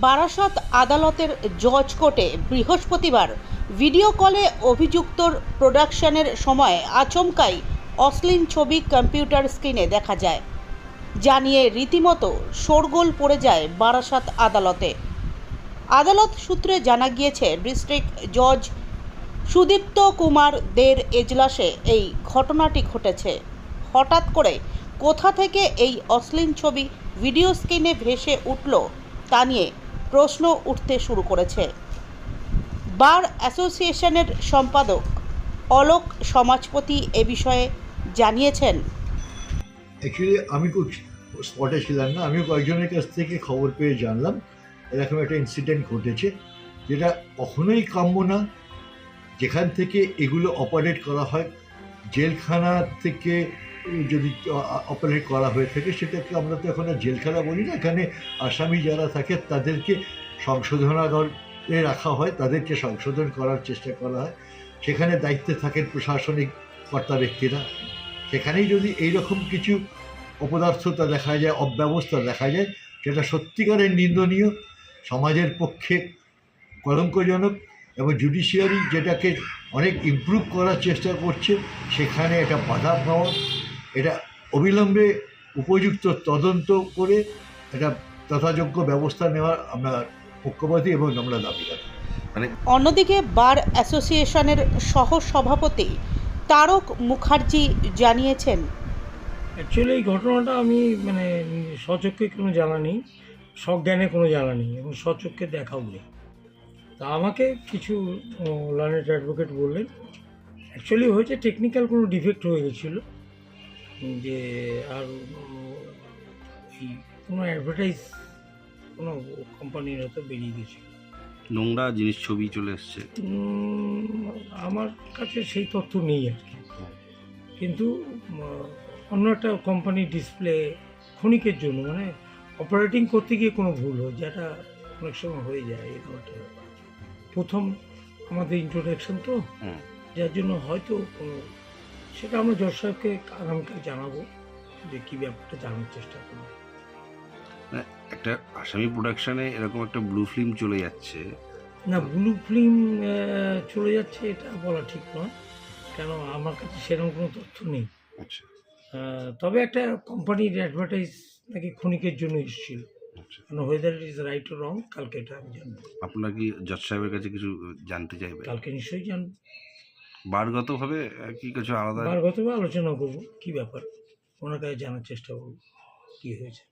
বারাসত আদালতের জজ কোর্টে বৃহস্পতিবার ভিডিও কলে অভিযুক্তর প্রোডাকশনের সময় আচমকাই অশ্লীল ছবি কম্পিউটার স্ক্রিনে দেখা যায়। জানিয়ে রীতিমতো শোরগোল পড়ে যায় বারাসাত আদালতে। আদালত সূত্রে জানা গিয়েছে, ডিস্ট্রিক্ট জজ সুদীপ্ত কুমার দের এজলাসে এই ঘটনাটি ঘটেছে। হঠাৎ করে কোথা থেকে এই অশ্লীল ছবি ভিডিও স্ক্রিনে ভেসে উঠল তা নিয়ে প্রশ্ন উঠতে শুরু করেছে। বার অ্যাসোসিয়েশনের সম্পাদক অলোক সমাজপতি এ বিষয়ে জানিয়েছেন। অ্যাকচুয়ালি আমি খুব স্পটে ছিলাম না। আমিও কয়েকজনের কাছ থেকে খবর পেয়ে জানলাম। এরকম একটা ইনসিডেন্ট ঘটেছে, যেটা কখনোই কাম্য না। যেখান থেকে এগুলো অপারেট করা হয়, জেলখানা থেকে যদি অপারেট করা হয়ে থাকে সেটাকে আমরা তো এখন আর জেলখানা বলি না। এখানে আসামি যারা থাকে, তাদেরকে সংশোধনাগারে রাখা হয়, তাদেরকে সংশোধন করার চেষ্টা করা হয়। সেখানে দায়িত্বে থাকেন প্রশাসনিক কর্তা ব্যক্তিরা। সেখানেই যদি এইরকম কিছু অপদার্থতা দেখা যায়, অব্যবস্থা দেখা যায় সেটা সত্যিকারের নিন্দনীয়, সমাজের পক্ষে কলঙ্কজনক এবং জুডিশিয়ারি যেটাকে অনেক ইমপ্রুভ করার চেষ্টা করছে, সেখানে এটা বাধা পাওয়া এটা অবিলম্বে উপযুক্ত তদন্ত করে এটা যথাযোগ্য ব্যবস্থা নেওয়ার আমরা পক্ষপাতী এবং আমরা দাবি রাখি। অন্যদিকে বার অ্যাসোসিয়েশনের সহ সভাপতি তারক মুখার্জি জানিয়েছেন অ্যাকচুয়ালি এই ঘটনাটা আমি মানে সচক্ষে কোনো জানা নেই সজ্ঞানে কোনো জানা নেই এবং সচক্ষে দেখাও নেই। তা আমাকে কিছু লার্নেট অ্যাডভোকেট বললেন অ্যাকচুয়ালি হয়েছে টেকনিক্যাল কোনো ডিফেক্ট হয়ে গেছিল। যে আর এই কোনো অ্যাডভার্টাইজ কোনো কোম্পানির হয়তো বেরিয়ে গেছিল নোংরা জিনিস ছবি চলে এসছে। আমার কাছে সেই তথ্য নেই আর কি। কিন্তু অন্য একটা কোম্পানির ডিসপ্লে ক্ষণিকের জন্য মানে অপারেটিং করতে গিয়ে কোনো ভুল হয় যেটা অনেক সময় হয়ে যায় এরকম একটা ব্যাপার। প্রথম আমাদের ইন্ট্রোডাকশন তো। যার জন্য হয়তো কোনো সেটা আমরা জজ সাহেবকে আগামীকাল জানাব যে কী ব্যাপারটা জানার চেষ্টা করব। একটা আসামি প্রোডাকশানে এরকম একটা ব্লু ফিল্ম চলে যাচ্ছে। না ব্লু ফিল্ম চলে যাচ্ছে এটা বলা ঠিক নয়। কেন আমার কাছে সেরকম কোনো তথ্য নেই। আচ্ছা। তবে একটা কোম্পানির অ্যাডভার্টাইজ নাকি ক্ষণিকের জন্য এসেছিল। আচ্ছা। ওয়েদার ইজ রাইট রং কালকে এটা আমি জানব। আপনারা কি জজ সাহেবের কাছে কিছু জানতে চাইবে? কালকে নিশ্চয়ই জানব। বারগতভাবে কি কিছু আলাদা? বারগতভাবে আলোচনা করব। কী ব্যাপার? ওনার কাছে জানার চেষ্টা করব। কী হয়েছে?